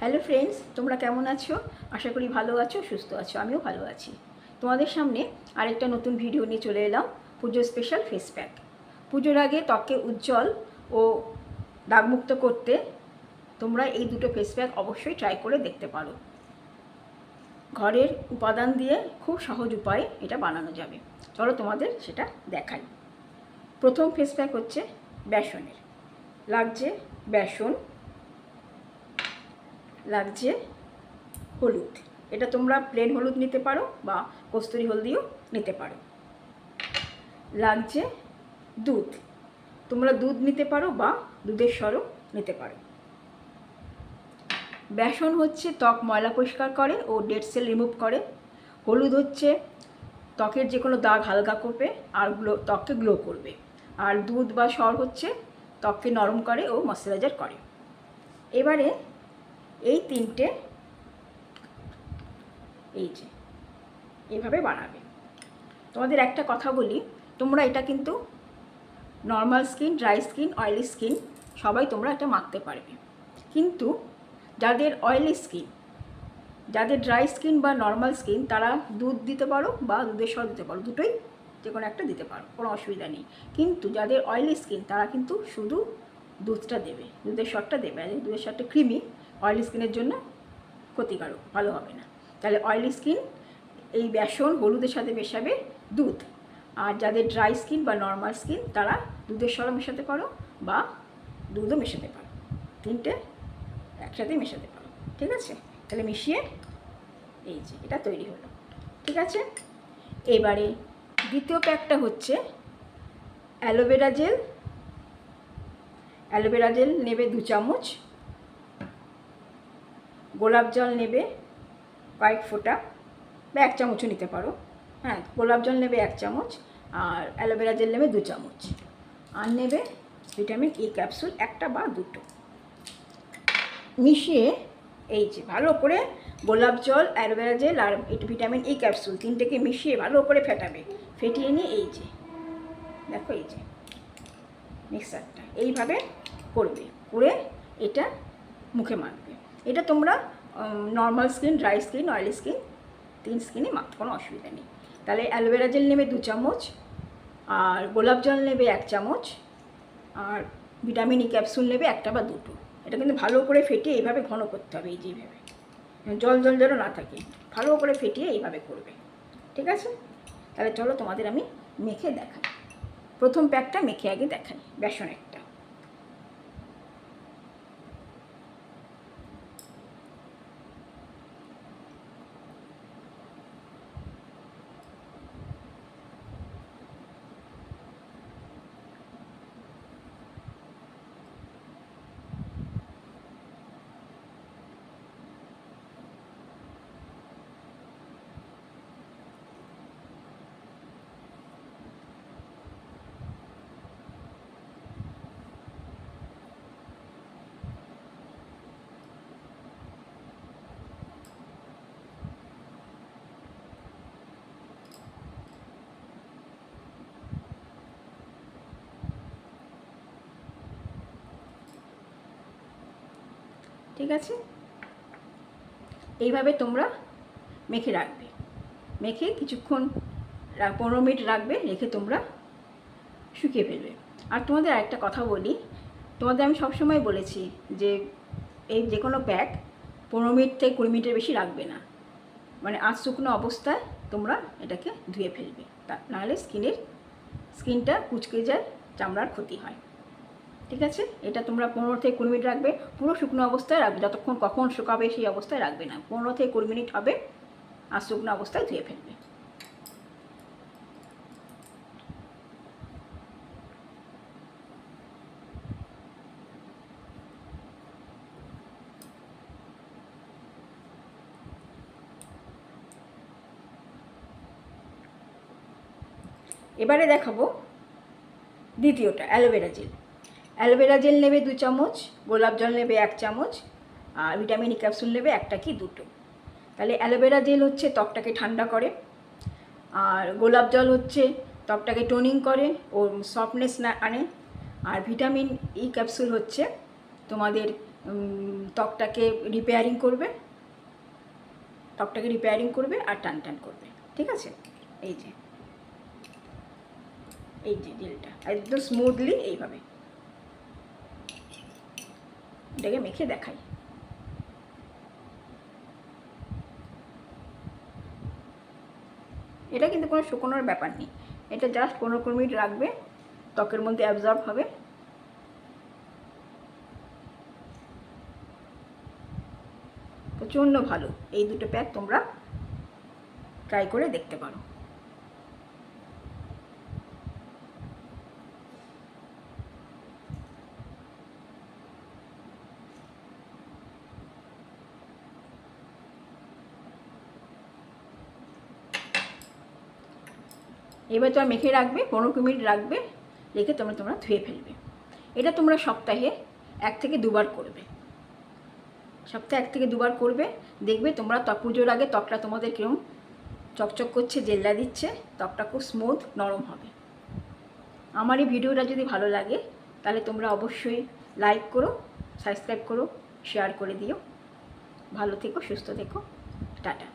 Hello friends তোমরা কেমন আছো? আশা করি ভালো আছো, সুস্থ আছো, আমিও ভালো আছি। তোমাদের সামনে আরেকটা নতুন ভিডিও নিয়ে চলে এলাম পুজোর স্পেশাল ফেস প্যাক পুজোর আগে ত্বককে উজ্জ্বল ও দাগমুক্ত করতে তোমরা এই দুটো ফেস প্যাক অবশ্যই ট্রাই করে দেখতে পারো। ঘরের উপাদান দিয়ে খুব সহজ উপায়ে এটা বানানো যাবে। চলো তোমাদের সেটা দেখাই। প্রথম ফেস প্যাক হচ্ছে বেসনের লাগছে বেসন লাগছে হলুদ। এটা তোমরা প্লেন হলুদ নিতে পারো বা কস্তুরি হলদিও নিতে পারো। লাগছে দুধ। তোমরা দুধ নিতে পারো বা দুধের সরও নিতে পারো। বেসন হচ্ছে ত্বক ময়লা পরিষ্কার করে ও ডেড সেল রিমুভ করে। হলুদ হচ্ছে ত্বকের যে কোনো দাগ হালকা করবে আর গ্লো, ত্বককে গ্লো করবে। আর দুধ বা সর হচ্ছে ত্বককে নরম করে ও ময়শ্চারাইজার করে। এবারে এই তিনটে এই যে, এভাবে বানাবে। তোমাদের একটা কথা বলি, তোমরা এটা কিন্তু normal skin dry skin oily skin সবাই তোমরা এটা মাখতে পারবে। কিন্তু যাদের অয়েলি স্কিন যাদের ড্রাই স্কিন বা নর্মাল স্কিন তারা দুধ দিতে পারো বা দুধের সর দিতে পারো, দুটোই যে কোনো একটা দিতে পারো, কোনো অসুবিধা নেই। কিন্তু যাদের অয়েলি স্কিন তারা কিন্তু শুধু দুধটা দেবে, দুধের সরটা দেবে দুধের সরটা ক্রিমি অয়েলি স্কিনের জন্য ক্ষতিকারক, ভালো হবে না। তাহলে অয়েলি স্কিন এই বেসন হলুদের সাথে মেশাবে দুধ। আর যাদের ড্রাই স্কিন বা নর্মাল স্কিন তারা দুধের সরও মেশাতে পারো বা দুধও মেশাতে পারো। তিনটে একসাথে মেশাতে পারো, ঠিক আছে? তাহলে মিশিয়ে এই যে, এটা তৈরি হলো, ঠিক আছে? এবারে দ্বিতীয় প্যাকটা হচ্ছে অ্যালোভেরা জেল অ্যালোভেরা জেল নেবে দু চামচ। গোলাপ জল নেবে কয়েক ফোঁটা বা এক চামচও নিতে পারো। হ্যাঁ গোলাপ জল নেবে এক চামচ আর অ্যালোভেরা জেল নেবে দু চামচ। আর নেবে ভিটামিন ই ক্যাপসুল একটা বা দুটো। মিশিয়ে এই যে ভালো করে গোলাপ জল, অ্যালোভেরা জেল আর ভিটামিন ই ক্যাপসুল তিনটেকে মিশিয়ে ভালো করে ফেটাবে। ফেটিয়ে নিয়ে এই যে, দেখো এই যে মিক্সারটা এইভাবে করবে। করে এটা মুখে মাখবে। এটা তোমরা normal skin dry skin oily skin তিন স্কিনে কোনো অসুবিধা নেই। তাহলে অ্যালোভেরা জেল নেবে দু চামচ, আর গোলাপ জল নেবে এক চামচ, আর ভিটামিন ই ক্যাপসুল নেবে একটা বা দুটো। এটা কিন্তু ভালো করে ফেটিয়ে এইভাবে ঘন করতে হবে, এই যে এইভাবে। জল জল যেন না থাকে, ভালো করে ফেটিয়ে এইভাবে করবে। ঠিক আছে? তাহলে চলো তোমাদের আমি মেখে দেখাই। প্রথম প্যাকটা মেখে আগে দেখাই বেসন একটা ঠিক আছে? এইভাবে তোমরা মেখে রাখবে। মেখে কিছুক্ষণ পনেরো মিনিট রাখবে, রেখে তোমরা শুকিয়ে ফেলবে। আর তোমাদের আরেকটা কথা বলি, তোমাদের আমি সবসময় বলেছি যে এই যে কোনো প্যাক পনেরো মিনিট থেকে কুড়ি মিনিটের বেশি রাখবে না। মানে আজ শুকনো অবস্থায় তোমরা এটাকে ধুয়ে ফেলবে। তা, নাহলে স্কিনের স্কিনটা কুচকে যায়, চামড়ার ক্ষতি হয়। ঠিক আছে? এটা তোমরা পনেরো থেকে কুড়ি মিনিট রাখবে। পুরো শুকনো অবস্থায় রাখবে। যতক্ষণ কখন শুকাবে সেই অবস্থায় রাখবে না। পনেরো থেকে কুড়ি মিনিট হবে আর শুকনো অবস্থায় ধুয়ে ফেলবে। এবারে দেখাবো দ্বিতীয়টা, অ্যালোভেরা জেল। অ্যালোভেরা জেল নেবে দু চামচ, গোলাপ জল নেবে এক চামচ, আর ভিটামিন ই ক্যাপসুল নেবে একটা কি দুটো। তাহলে অ্যালোভেরা জেল হচ্ছে ত্বকটাকে ঠান্ডা করে, আর গোলাপ জল হচ্ছে ত্বকটাকে টোনিং করে ও সফটনেস না আনে, আর ভিটামিন ই ক্যাপসুল হচ্ছে তোমাদের ত্বকটাকে রিপেয়ারিং করবে, ত্বকটাকে রিপেয়ারিং করবে আর টান টান করবে, ঠিক আছে? এই যে এই যে জেলটা, একদম স্মুথলি এইভাবে। এটাকে মেখে দেখাই। এটা কিন্তু কোনো শুকোনোর ব্যাপার নেই। এটা জাস্ট পনেরো কুড়ি মিনিট রাখবে, ত্বকের মধ্যে অ্যাবজর্ব হবে। প্রচণ্ড ভালো। এই দুটো প্যাক তোমরা ট্রাই করে দেখতে পারো। এবার তোমরা মেখে রাখবে, পনেরো মিনিট রাখবে, রেখে তোমরা তোমরা ধুয়ে ফেলবে। এটা তোমরা সপ্তাহে এক থেকে দুবার করবে। সপ্তাহে এক থেকে দুবার করবে, দেখবে তোমরা ত্বক পুজোর আগে ত্বকটা তোমাদের কিরম চকচক করছে, জেল্লা দিচ্ছে, ত্বকটা খুব স্মুথ নরম হবে। আমার এই ভিডিওটা যদি ভালো লাগে, তাহলে তোমরা অবশ্যই লাইক করো সাবস্ক্রাইব করো শেয়ার করে দিও। ভালো থেকো, সুস্থ থেকো, টাটা।